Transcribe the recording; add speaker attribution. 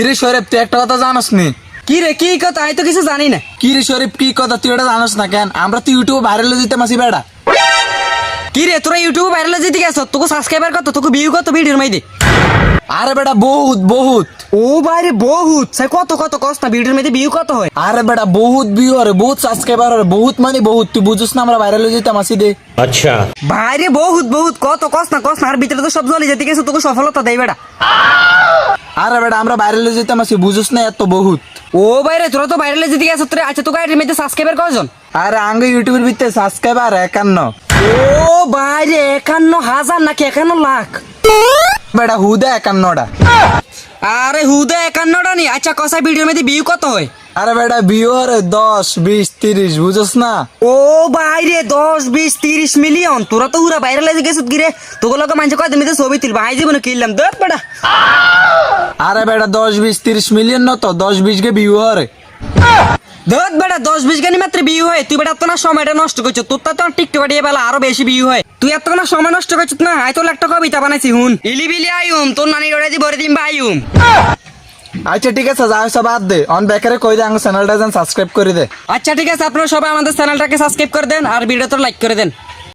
Speaker 1: ইরে শরীফ তুই একটা কথা জানোস নি?
Speaker 2: কি রে কি কথা? আমি তো কিছু জানি না।
Speaker 1: কি রে শরীফ কি কথা? তুই এটা জানোস না কেন? আমরা তো ইউটিউবে ভাইরাল দিতে মাসি বেড়া।
Speaker 2: কি রে তোরা ইউটিউবে ভাইরাল দিতে গেছ? তোকে সাবস্ক্রাইবার কত? তোকে ভিউ কত? ভিডিওর মাইদে।
Speaker 1: আরে বেটা বহুত বহুত।
Speaker 2: ও বাইরে বহুত। সে কত কত কষ্ট ভিডিওর মধ্যে ভিউ কত হয়?
Speaker 1: আরে বেটা বহুত ভিউ আরে বহুত সাবস্ক্রাইবার আরে বহুত মানে বহুত। তুই বুঝছিস না আমরা ভাইরাল হয়ে যেতাম আসি দে।
Speaker 3: আচ্ছা।
Speaker 2: বাইরে বহুত বহুত। কত কষ্ট কষ্ট আর ভিতরে তো সব জলে যেতে গেছে তোকে সফলতা দেয় বেটা।
Speaker 1: আরে বেটা আমরা ভাইরাল দিতে মাসি বুঝছিস না এত বহুত।
Speaker 2: ও বাইরে তোরা তো ভাইরাল যেতে গেছ তোরা আচ্ছা তোকে এর মধ্যে সাবস্ক্রাইবার কজন
Speaker 1: আরে আঙ্গ ইউটিউবের ভিতরে সাবস্ক্রাইবার একান্ন।
Speaker 2: ও বাইরে একান্ন হাজার নাকি একান্ন লাখ?
Speaker 1: বেটা হুদা একান্নটা।
Speaker 2: আরে হুদে একান্নটা নি আচ্ছা কষা ভিডিওর মধ্যে ভিউ কত হয়?
Speaker 1: আরে বেটা ভিউ হরে দশ বিশ তিরিশ বুঝছিস না।
Speaker 2: ও বাইরে দশ বিশ তিরিশ মিলিয়ন তোরা তো পুরা ভাইরাল হয়ে গেছিস গিরে। তোকে লোক মানুষ কয় তুমি তো ছবি তুলবা আই জীবনে কিনলাম। দেখ বেটা।
Speaker 1: আরে বেটা দশ বিশ তিরিশ মিলিয়ন না তো দশ বিশ গে ভিউ হরে
Speaker 2: দেখ বেটা দশ বিশ গানি মাত্র ভিউ হয়। তুই বেটা না সময়টা নষ্ট করছ তোর তো টিকটক দিয়ে বেলা আরও বেশি ভিউ হয়। তুই এত না সময় নষ্ট করছিস না। আই তোর একটা কবিতা বানাইছি হুন ইলি বিলি আইউম তোর নানি ওরা দি বরে দিন আইউম
Speaker 1: আচ্ছা ঠিক আছে যা সব বাদ দে। অন বেকারে কই দে আঙ্গ চ্যানেলটা যেন সাবস্ক্রাইব করে দে।
Speaker 2: আচ্ছা ঠিক আছে আপনারা সবাই আমাদের চ্যানেলটাকে সাবস্ক্রাইব করে দেন আর ভিডিওটা লাইক করে দেন।